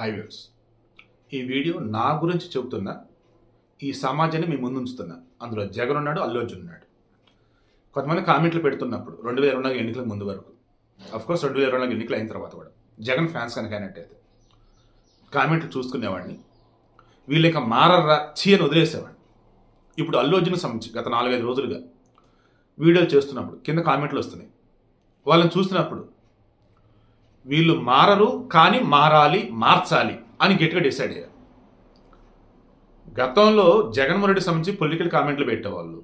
Highways ఈ video నా గురించి చెబుతున్నా ఈ సమాజాన్ని మీ ముందుంచుతున్నా. అందులో జగన్ ఉన్నాడు అల్లు అర్జున్ ఉన్నాడు. కొంతమంది కామెంట్లు పెడుతున్నప్పుడు రెండు వేల రెండు ఎన్నికల ముందు వరకు. అఫ్కోర్స్ రెండు వేల రెండు ఎన్నికలు అయిన తర్వాత కూడా. జగన్ ఫ్యాన్స్ కనుక అయినట్టయితే కామెంట్లు చూసుకునేవాడిని. వీళ్ళు ఇక మారర్రా చీ అని వదిలేసేవాడిని. ఇప్పుడు అల్లు అర్జున్ సంబంధించి గత నాలుగైదు రోజులుగా వీడియోలు చేస్తున్నప్పుడు కింద కామెంట్లు వస్తున్నాయి. వాళ్ళని చూసినప్పుడు వీళ్ళు మారరు కానీ మారాలి మార్చాలి అని గట్టిగా డిసైడ్ అయ్యారు. గతంలో జగన్మోహన్ రెడ్డి సంబంధించి పొలిటికల్ కామెంట్లు పెట్టేవాళ్ళు.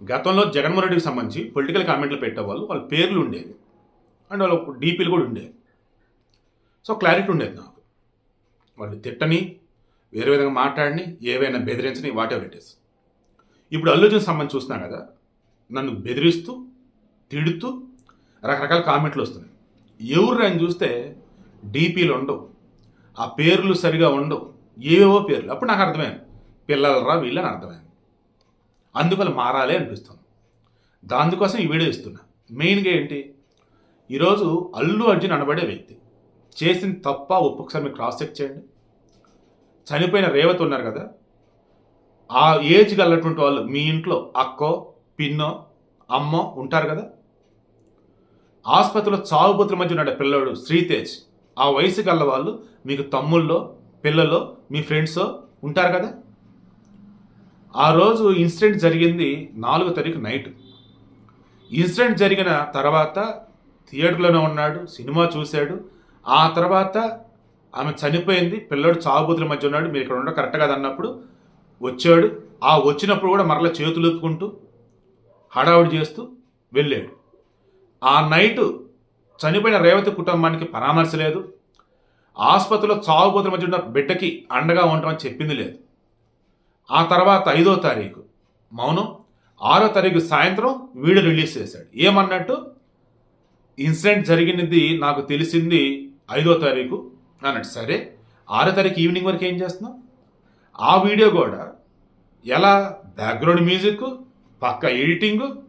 గతంలో జగన్మోహన్ రెడ్డికి సంబంధించి పొలిటికల్ కామెంట్లు పెట్టేవాళ్ళు వాళ్ళ పేర్లు ఉండేవి. అండ్ వాళ్ళ డీపీలు కూడా ఉండేవి. సో క్లారిటీ ఉండేది నాకు. వాళ్ళు తిట్టని వేరే విధంగా మాట్లాడిని ఏవైనా బెదిరించని వాటే పెట్టేసి ఇప్పుడు అల్లుజన్ సంబంధించి చూస్తున్నాం కదా నన్ను బెదిరిస్తూ తిడుతూ రకరకాల కామెంట్లు వస్తున్నాయి. ఎవరు అని చూస్తే డీపీలు ఉండవు. ఆ పేర్లు సరిగా ఉండవు. ఏవేవో పేర్లు. అప్పుడు నాకు అర్థమైంది. పిల్లలరా వీళ్ళని అర్థమైంది. అందువల్ల మారాలి అనిపిస్తుంది. దానికోసం ఈ వీడియో ఇస్తున్నా. మెయిన్గా ఏంటి? ఈరోజు అల్లు అర్జున్ అనబడే వ్యక్తి. చేసిన తప్ప ఒక్కొక్కసారి మీరు క్రాస్ చెక్ చేయండి. చనిపోయిన రేవతి ఉన్నారు కదా. ఆ ఏజ్ గలటువంటి వాళ్ళు మీ ఇంట్లో అక్కో పిన్నో అమ్మో ఉంటారు కదా. ఆసుపత్రిలో చావుబతుల మధ్య ఉన్నాడు పిల్లడు శ్రీతేజ్. ఆ వయసు గల వాళ్ళు మీకు తమ్ముళ్ళో పిల్లలో మీ ఫ్రెండ్స్ ఉంటారు కదా? ఆ రోజు ఇన్సిడెంట్ జరిగింది నాలుగో తారీఖు నైట్. ఇన్సిడెంట్ జరిగిన తర్వాత థియేటర్లోనే ఉన్నాడు సినిమా చూశాడు. ఆ తర్వాత ఆమె చనిపోయింది పిల్లడు చావుబతుల మధ్య ఉన్నాడు మీరు ఇక్కడ ఉండడం కరెక్ట్ కదా అన్నప్పుడు వచ్చాడు. ఆ వచ్చినప్పుడు కూడా మరలా చేతులు ఎత్తుకుంటూ హడావుడి చేస్తూ వెళ్ళాడు. ఆ నైటు చనిపోయిన రేవతి కుటుంబానికి పరామర్శ లేదు. ఆసుపత్రిలో చావుబోతుల మధ్య ఉన్న బిడ్డకి అండగా ఉండమని చెప్పింది లేదు. ఆ తర్వాత ఐదో తారీఖు మౌనం ఆరో తారీఖు సాయంత్రం వీడియో రిలీజ్ చేశాడు. ఏమన్నట్టు? ఇన్సిడెంట్ జరిగినది నాకు తెలిసింది ఐదో తారీఖు అన్నట్టు. సరే ఆరో తారీఖు ఈవినింగ్ వరకు ఏం చేస్తున్నాం ఆ వీడియో కూడా ఎలా? బ్యాక్గ్రౌండ్ మ్యూజిక్ పక్క ఎడిటింగు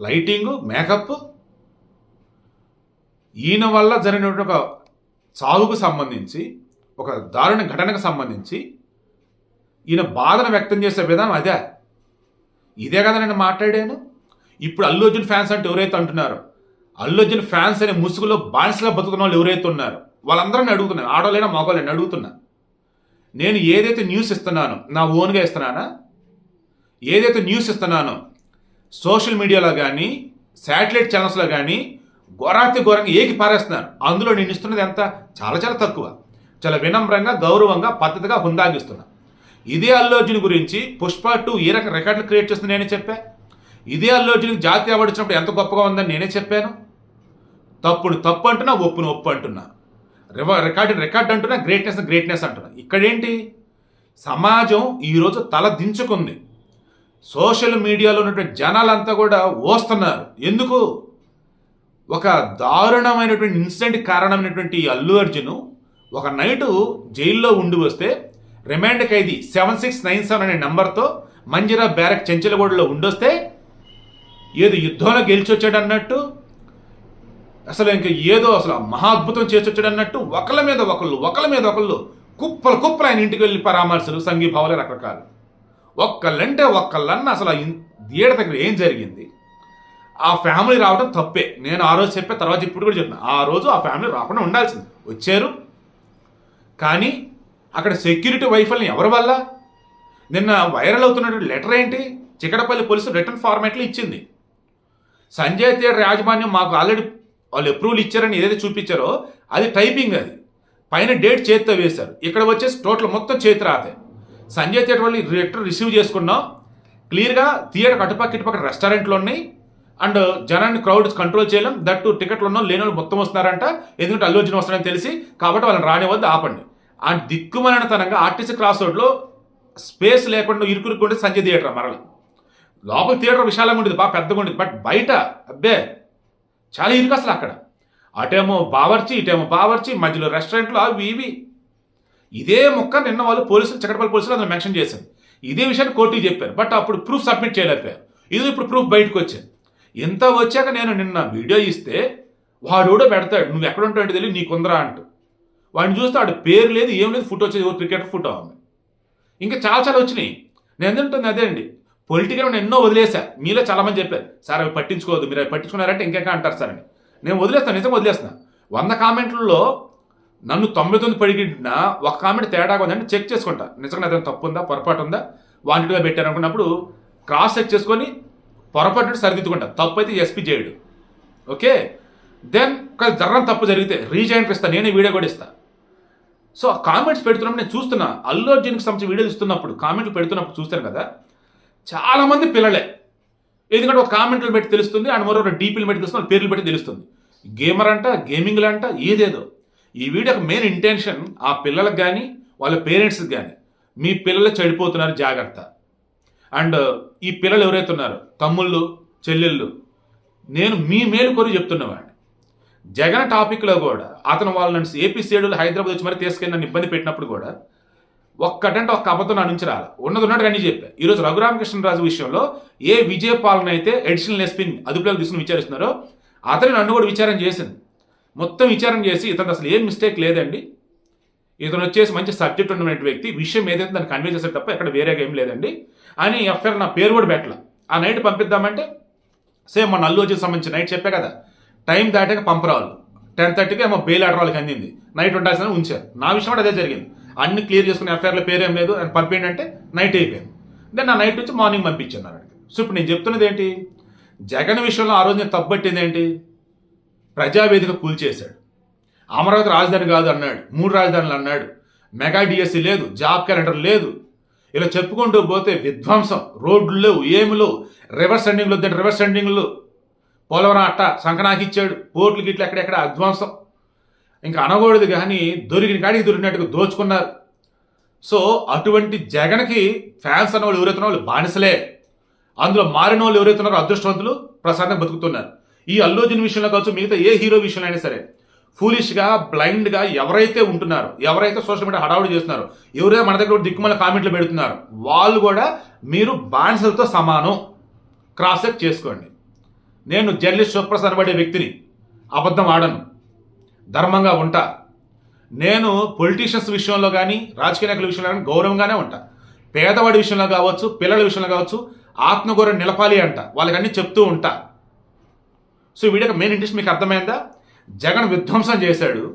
లైటింగు మేకప్ ఈయన వల్ల జరిగినటువంటి ఒక చావుకు సంబంధించి ఒక దారుణ ఘటనకు సంబంధించి ఈయన బాధను వ్యక్తం చేసే విధానం అదే. ఇదే కదా నేను మాట్లాడాను. ఇప్పుడు అల్లు అర్జున్ ఫ్యాన్స్ అంటే ఎవరైతే అంటున్నారో అల్లు అర్జున్ ఫ్యాన్స్ అనే ముసుగులో బానిసగా బతుకున్న వాళ్ళు ఎవరైతే ఉన్నారో వాళ్ళందరిని అడుగుతున్నాను. ఆడవాళ్ళైనా మగవాళ్ళని అడుగుతున్నా. నేను ఏదైతే న్యూస్ ఇస్తున్నానో నా ఓన్గా ఇస్తున్నానా? ఏదైతే న్యూస్ ఇస్తున్నానో సోషల్ మీడియాలో కానీ శాటిలైట్ ఛానల్స్లో కానీ ఘోరాతి ఘోరంగా ఏకి పారేస్తున్నారు. అందులో నేను ఇస్తున్నది ఎంత? చాలా చాలా తక్కువ. చాలా వినమ్రంగా గౌరవంగా పద్ధతిగా హుందాగిస్తున్నా. ఇదే అల్లు అర్జున్ గురించి పుష్ప టూ ఏ రకం రికార్డులు క్రియేట్ చేస్తుంది నేనే చెప్పా. ఇదే అల్లు అర్జున్కి జాతీయ అవార్డు వచ్చినప్పుడు ఎంత గొప్పగా ఉందని నేనే చెప్పాను. తప్పుడు తప్పు అంటున్నా ఒప్పును ఒప్పు అంటున్నా. రివ- రికార్డు రికార్డ్ అంటున్నా గ్రేట్నెస్ గ్రేట్నెస్ అంటున్నా. ఇక్కడేంటి? సమాజం ఈరోజు తల దించుకుంది. సోషల్ మీడియాలో ఉన్నటువంటి జనాలంతా కూడా ఓస్తున్నారు. ఎందుకు? ఒక దారుణమైనటువంటి ఇన్సిడెంట్ కారణమైనటువంటి అల్లు అర్జున్ ఒక నైటు జైల్లో ఉండి వస్తే రిమాండ్ ఖైదీ సెవెన్ సిక్స్ నైన్ సెవెన్ అనే నెంబర్తో మంజిరా బ్యారక్ చెంచలగూడలో ఉండొస్తే ఏదో యుద్ధంలో గెలిచి వచ్చాడు అన్నట్టు అసలు ఇంకా ఏదో అసలు మహా అద్భుతం చేసొచ్చాడు అన్నట్టు ఒకళ్ళ మీద ఒకళ్ళు ఒకళ్ళ మీద ఒకళ్ళు కుప్పలు కుప్పలు ఆయన ఇంటికి వెళ్ళి పరామర్శలు సంఘీభావాలు రకరకాలు. ఒక్కళ్ళంటే ఒక్కళ్ళన్న అసలు ఆ దగ్గర ఏం జరిగింది? ఆ ఫ్యామిలీ రావడం తప్పే. నేను ఆ రోజు చెప్పే తర్వాత ఇప్పుడు కూడా చెప్పిన ఆ రోజు ఆ ఫ్యామిలీ రాకుండా ఉండాల్సింది. వచ్చారు. కానీ అక్కడ సెక్యూరిటీ వైఫల్యం ఎవరి వల్ల? నిన్న వైరల్ అవుతున్నటువంటి లెటర్ ఏంటి? చికడపల్లి పోలీసు రిటర్న్ ఫార్మాట్లో ఇచ్చింది. సంజయ్ థియేటర్ యాజమాన్యం మాకు ఆల్రెడీ వాళ్ళు అప్రూవల్ ఇచ్చారని ఏదైతే చూపించారో అది టైపింగ్ అది. పైన డేట్ చేతితో వేశారు. ఇక్కడ వచ్చేసి టోటల్ మొత్తం చేతి రాతే. సంజయ్ థియేటర్ వాళ్ళు రిటర్న్ రిసీవ్ చేసుకున్నాం. క్లియర్గా థియేటర్ అటుపక్క ఇటుపక్క రెస్టారెంట్లు ఉన్నాయి. అండ్ uh, జనాన్ని క్రౌడ్ కంట్రోల్ చేయలేం. దట్టు టికెట్లు ఉన్న లేని వాళ్ళు మొత్తం వస్తున్నారంట. ఎందుకంటే అల్లు అర్జున్ వస్తారని తెలిసి కాబట్టి వాళ్ళని రానివద్దు ఆపండి. ఆ దిక్కుమలనతనంగా ఆర్టీసీ క్రాస్ రోడ్లో స్పేస్ లేకుండా ఇరుకురుకుంటే సంజయ్ థియేటర్ మరలా. లోపల థియేటర్ విశాలంగా ఉండేది బాగా పెద్దగా ఉండేది. బట్ బయట అబ్బే చాలా ఇరుకు అసలు అక్కడ. అటేమో బావర్చి ఇటేమో బావర్చి మధ్యలో రెస్టారెంట్లు అవి ఇవి. ఇదే మొక్క నిన్న వాళ్ళు పోలీసులు చక్కడపల్లి పోలీసులు అందులో మెన్షన్ చేశారు. ఇదే విషయాన్ని కోర్టుకి చెప్పారు. బట్ అప్పుడు ప్రూఫ్ సబ్మిట్ చేయలేకపోయారు. ఇది ఇప్పుడు ప్రూఫ్ బయటకు వచ్చింది ఇంత వచ్చాక నేను నిన్న వీడియో ఇస్తే వాడు పెడతాడు. నువ్వు ఎక్కడ ఉంటాడు తెలియదు నీకుందరా అంటూ. వాడిని చూస్తే వాడు పేరు లేదు ఏం లేదు ఫోటో వచ్చేది క్రికెట్ ఫోటో ఉంది ఇంకా చాలా చాలా వచ్చినాయి. నేను ఎందుంటుంది అదే అండి. పొలిటికల్ ఎన్నో వదిలేసా. మీలో చాలామంది చెప్పారు సార్ అవి పట్టించుకోవద్దు మీరు అవి పట్టించుకున్నారంటే ఇంకెక్కడ అంటారు సార్ అని. నేను వదిలేస్తాను నిజంగా వదిలేస్తున్నా వంద కామెంట్లలో నన్ను తొంభై తొమ్మిది పడిగిన ఒక కామెంట్ తేడాగా ఉందంటే చెక్ చేసుకుంటా. నిజంగా ఏదైనా తప్పు ఉందా పొరపాటు ఉందా? వాంటిగా పెట్టారు అనుకున్నప్పుడు క్రాస్ చెక్ చేసుకొని పొరపాటు సరిదిద్దుకుంటా. తప్పు అయితే ఎస్పీ చేయడు ఓకే? దెన్ ఒక జరగని తప్పు జరిగితే రీజాయింట్ ఇస్తా నేనే వీడియో కూడా ఇస్తా. సో ఆ కామెంట్స్ పెడుతున్నప్పుడు నేను చూస్తున్నా. అల్లు అర్జున్కి సంబంధించి వీడియోలు ఇస్తున్నప్పుడు కామెంట్లు పెడుతున్నప్పుడు చూస్తాను కదా చాలామంది పిల్లలే. ఎందుకంటే ఒక కామెంట్లు పెట్టి తెలుస్తుంది అండ్ మరో డీపీలు పెట్టి తెలుస్తుంది పేర్లు పెట్టి తెలుస్తుంది. గేమర్ అంట గేమింగ్లు అంట ఏదేదో. ఈ వీడియోకి మెయిన్ ఇంటెన్షన్ ఆ పిల్లలకు కానీ వాళ్ళ పేరెంట్స్కి కానీ మీ పిల్లలు చెడిపోతున్నారు జాగ్రత్త. అండ్ ఈ పిల్లలు ఎవరైతే ఉన్నారో తమ్ముళ్ళు చెల్లెళ్ళు నేను మీ మేలు కోరి చెప్తున్నవాడిని. జగన్ టాపిక్లో కూడా అతను వాళ్ళని ఏపీ సైడులు హైదరాబాద్ వచ్చి మరి తీసుకెళ్ళి నన్ను ఇబ్బంది పెట్టినప్పుడు కూడా ఒక్కటంటే ఒక్క అబద్ధం నా నుంచి రాలి. ఉన్నది ఉన్నట్టు అన్ని చెప్పా. ఈరోజు రఘురామకృష్ణరాజు విషయంలో ఏ విజయ పాలన అయితే ఎడిషనల్ ఎస్పీని అదుపులోకి తీసుకుని విచారిస్తున్నారో అతను నన్ను కూడా విచారం చేసింది. మొత్తం విచారం చేసి ఇతను అసలు ఏం మిస్టేక్ లేదండి. ఇతను వచ్చేసి మంచి సబ్జెక్ట్ ఉన్నటువంటి వ్యక్తి విషయం ఏదైతే దాన్ని కన్వే చేసే తప్ప ఎక్కడ వేరేగా ఏం లేదండి. అని ఎఫ్ఐఆర్ నా పేరు కూడా బెట్ల ఆ నైట్ పంపిద్దామంటే సేమ్ మన అల్లు వచ్చిన సంబంధించి నైట్ చెప్పే కదా టైం దాటాక పంపరావాలి టెన్ థర్టీకి ఏమో బెయిల్ ఆర్డర్ వాళ్ళకి అందింది. నైట్ ఉండాల్సిన ఉంచారు. నా విషయం కూడా అదే జరిగింది. అన్ని క్లియర్ చేసుకుని ఎఫ్ఐఆర్లో పేరేం లేదు. అని పంపేయండి అంటే నైట్ అయిపోయింది. దెన్ నా నైట్ నుంచి మార్నింగ్ పంపించాను అక్కడికి సో ఇప్పుడు నేను చెప్తున్నది ఏంటి? జగన్ విషయంలో ఆ రోజు నేను తప్పట్టింది ఏంటి? ప్రజావేదిక కూల్చేశాడు. అమరావతి రాజధాని కాదు అన్నాడు. మూడు రాజధానులు అన్నాడు. మెగా డిఎస్సి లేదు జాబ్ క్యాలెండర్ లేదు. ఇలా చెప్పుకుంటూ పోతే విధ్వంసం. రోడ్లు లేవు ఏమి లేవు రివర్స్ ఎండింగ్లు వద్దంటే రివర్స్ ఎండింగ్లు. పోలవరం అట్ట సంకనాకిచ్చాడు పోర్ట్లు గిట్లు ఎక్కడెక్కడ అధ్వంసం. ఇంకా అనకూడదు కానీ దొరికిన కాడికి దొరికినట్టుగా దోచుకున్నారు. సో అటువంటి జగన్కి ఫ్యాన్స్ అన్న వాళ్ళు ఎవరైతే వాళ్ళు బానిసలే. అందులో మారిన వాళ్ళు ఎవరైతే ఉన్నారో అదృష్టవంతులు ప్రశాంతంగా బతుకుతున్నారు. ఈ అల్లోజన్ విషయంలో కావచ్చు మిగతా ఏ హీరో విషయంలో అయినా సరే. ఫూలిష్గా బ్లైండ్గా ఎవరైతే ఉంటున్నారో ఎవరైతే సోషల్ మీడియా హడావుడి చేస్తున్నారో ఎవరైతే మన దగ్గర దిక్కుమల కామెంట్లు పెడుతున్నారు వాళ్ళు కూడా మీరు బానిసలతో సమానం. క్రాస్ చెక్ చేసుకోండి. నేను జర్నలిస్ట్ సుప్రసాద్ అనబడే వ్యక్తిని అబద్ధం ఆడను ధర్మంగా ఉంటా. నేను పొలిటీషియన్స్ విషయంలో కానీ రాజకీయ నాయకుల విషయంలో కానీ గౌరవంగానే ఉంటా. పేదవాడి విషయంలో కావచ్చు పిల్లల విషయంలో కావచ్చు ఆత్మగౌరవం నిలపాలి అంట. వాళ్ళకన్నీ చెప్తూ ఉంటా. సో ఈ మెయిన్ ఇంట్రెస్ట్ మీకు అర్థమైందా? జగన్ విధ్వంసం చేశాడు.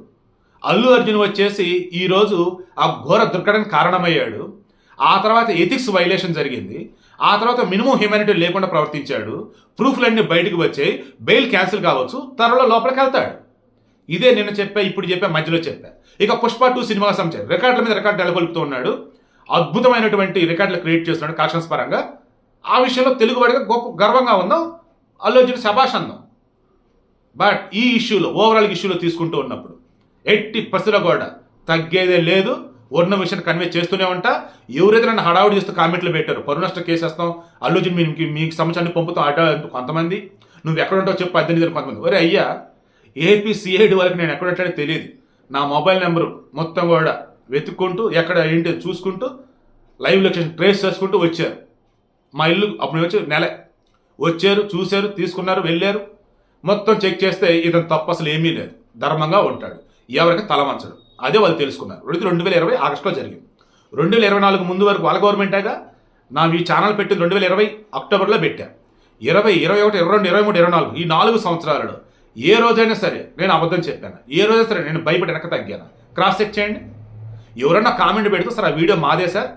అల్లు అర్జున్ వచ్చేసి ఈరోజు ఆ ఘోర దుర్ఘటన కారణమయ్యాడు. ఆ తర్వాత ఎథిక్స్ వైలేషన్ జరిగింది. ఆ తర్వాత మినిమం హ్యూమానిటీ లేకుండా ప్రవర్తించాడు. ప్రూఫ్లన్నీ బయటకు వచ్చాయి. బెయిల్ క్యాన్సిల్ కావచ్చు. త్వరలో లోపలికి వెళ్తాడు. ఇదే నిన్న చెప్పా ఇప్పుడు చెప్పా మధ్యలో చెప్పా. ఇక పుష్ప టూ సినిమా సంబంధించి రికార్డుల మీద రికార్డు నెలకొల్పుతూ ఉన్నాడు. అద్భుతమైనటువంటి రికార్డులు క్రియేట్ చేస్తున్నాడు కాషన్స్ పరంగా. ఆ విషయంలో తెలుగువాడిగా గొప్ప గర్వంగా ఉందాం అల్లు అర్జున్ శభాష్ అందాం బట్ ఈ ఇష్యూలో ఓవరాల్ ఇష్యూలో తీసుకుంటూ ఉన్నప్పుడు ఎట్టి పసిలో కూడా తగ్గేదే లేదు. ఉన్న విషయం కన్వే చేస్తూనే ఉంటా. ఎవరైతే నన్ను హడావుడి చేస్తూ కామెంట్లు పెట్టారు పరునష్ట కేసు వేస్తాం అల్లుజన్ మీకు మీకు సమాచారాన్ని పంపుతాం అట కొంతమంది. నువ్వు ఎక్కడ ఉంటావు చెప్పు పద్దెనిమిది కొంతమంది. ఒరే అయ్యా ఏపీ సిఐడి వరకు నేను ఎక్కడ ఉంటాడో తెలియదు. నా మొబైల్ నెంబరు మొత్తం కూడా వెతుక్కుంటూ ఎక్కడ ఏంటి చూసుకుంటూ లైవ్ లొకేషన్ ట్రేస్ చేసుకుంటూ వచ్చారు. మా ఇల్లు అప్పుడు వచ్చి నెల. వచ్చారు చూశారు తీసుకున్నారు వెళ్ళారు. మొత్తం చెక్ చేస్తే ఇతను తప్పు అసలు ఏమీ లేదు. ధర్మంగా ఉంటాడు. ఎవరికి తలవంచడు అదే వాళ్ళు తెలుసుకున్నారు. రెండు రెండు వేల ఇరవై ఆగస్టులో జరిగింది. రెండు వేల ఇరవై నాలుగు ముందు వరకు వాళ్ళ గవర్నమెంటేగా? నా ఈ ఛానల్ పెట్టింది రెండు వేల ఇరవై అక్టోబర్లో పెట్టా. ఇరవై ఇరవై ఒకటి ఇరవై రెండు ఇరవై మూడు ఇరవై నాలుగు ఈ నాలుగు సంవత్సరాలలో ఏ రోజైనా సరే నేను అబద్ధం చెప్పాను. ఏ రోజైనా సరే నేను భయపడి వెనక తగ్గాను. క్రాస్ చెక్ చేయండి. ఎవరన్నా కామెంట్ పెడితే సార్ ఆ వీడియో మాదే సార్.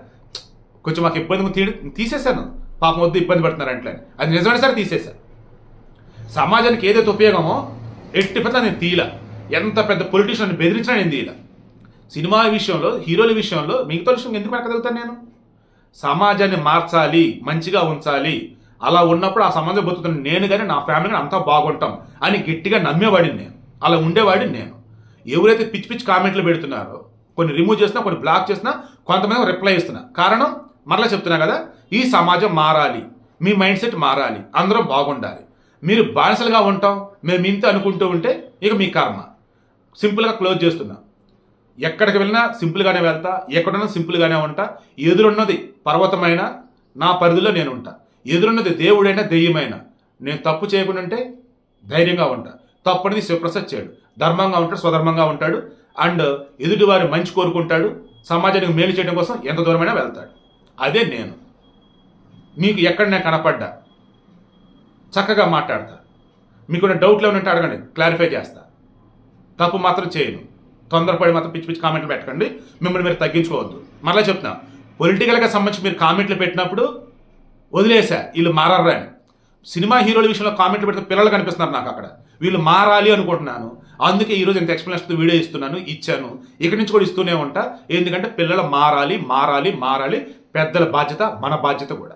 కొంచెం మాకు ఇబ్బంది తీ తీసేశాను. పాపం వద్దు ఇబ్బంది పడుతున్నారు అంటే అది నిజమైన సరే? తీసేశాను సమాజానికి ఏదైతే ఉపయోగమో ఎట్టి పెద్ద నేను తీల ఎంత పెద్ద పొలిటీషియన్ బెదిరించినా నేను తీయల. సినిమా విషయంలో హీరోల విషయంలో మిగతా విషయం ఎందుకు వెనకగలుగుతాను నేను? సమాజాన్ని మార్చాలి మంచిగా ఉంచాలి. అలా ఉన్నప్పుడు ఆ సమాజం బతుకుతున్న నేను కానీ నా ఫ్యామిలీ కానీ అంతా బాగుంటాం అని గట్టిగా నమ్మేవాడిని నేను. అలా ఉండేవాడిని నేను. ఎవరైతే పిచ్చి పిచ్చి కామెంట్లు పెడుతున్నారో కొన్ని రిమూవ్ చేసినా కొన్ని బ్లాక్ చేసినా కొంతమంది రిప్లై ఇస్తున్నా. కారణం మరలా చెప్తున్నా కదా ఈ సమాజం మారాలి. మీ మైండ్ సెట్ మారాలి. అందరం బాగుండాలి. మీరు బానిసలుగా ఉంటాం మేము ఇంత అనుకుంటూ ఉంటే ఇక మీ కర్మ. సింపుల్గా క్లోజ్ చేస్తున్నా. ఎక్కడికి వెళ్ళినా సింపుల్గానే వెళ్తా ఎక్కడున్నా సింపుల్గానే ఉంటా. ఎదురున్నది పర్వతమైన నా పరిధిలో నేను ఉంటా. ఎదురున్నది దేవుడైనా దెయ్యమైనా. నేను తప్పు చేయకుండా ఉంటే ధైర్యంగా ఉంటా. తప్పనిది శివప్రసాద్ చేయడు. ధర్మంగా ఉంటాడు స్వధర్మంగా ఉంటాడు. అండ్ ఎదుటివారి మంచి కోరుకుంటాడు. సమాజానికి మేలు చేయడం కోసం ఎంత దూరమైనా వెళ్తాడు. అదే నేను. మీకు ఎక్కడ నేను కనపడ్డా? చక్కగా మాట్లాడతా. మీకున్న డౌట్లో ఉన్నట్టు అడగండి. క్లారిఫై చేస్తా. తప్పు మాత్రం చేయను. తొందరపడి మాత్రం పిచ్చి పిచ్చి కామెంట్లు పెట్టకండి. మిమ్మల్ని మీరు తగ్గించుకోవద్దు. మరలా చెప్తున్నా. పొలిటికల్గా సంబంధించి మీరు కామెంట్లు పెట్టినప్పుడు వదిలేసా. వీళ్ళు మారర్రా అని. సినిమా హీరోల విషయంలో కామెంట్లు పెడితే పిల్లలు కనిపిస్తున్నారు నాకు అక్కడ. వీళ్ళు మారాలి అనుకుంటున్నాను. అందుకే ఈరోజు ఎంత ఎక్స్ప్లెనేషన్ వీడియో ఇస్తున్నాను ఇచ్చాను. ఇక్కడి నుంచి కూడా ఇస్తూనే ఉంటా. ఎందుకంటే పిల్లలు మారాలి మారాలి మారాలి. పెద్దల బాధ్యత మన బాధ్యత కూడా.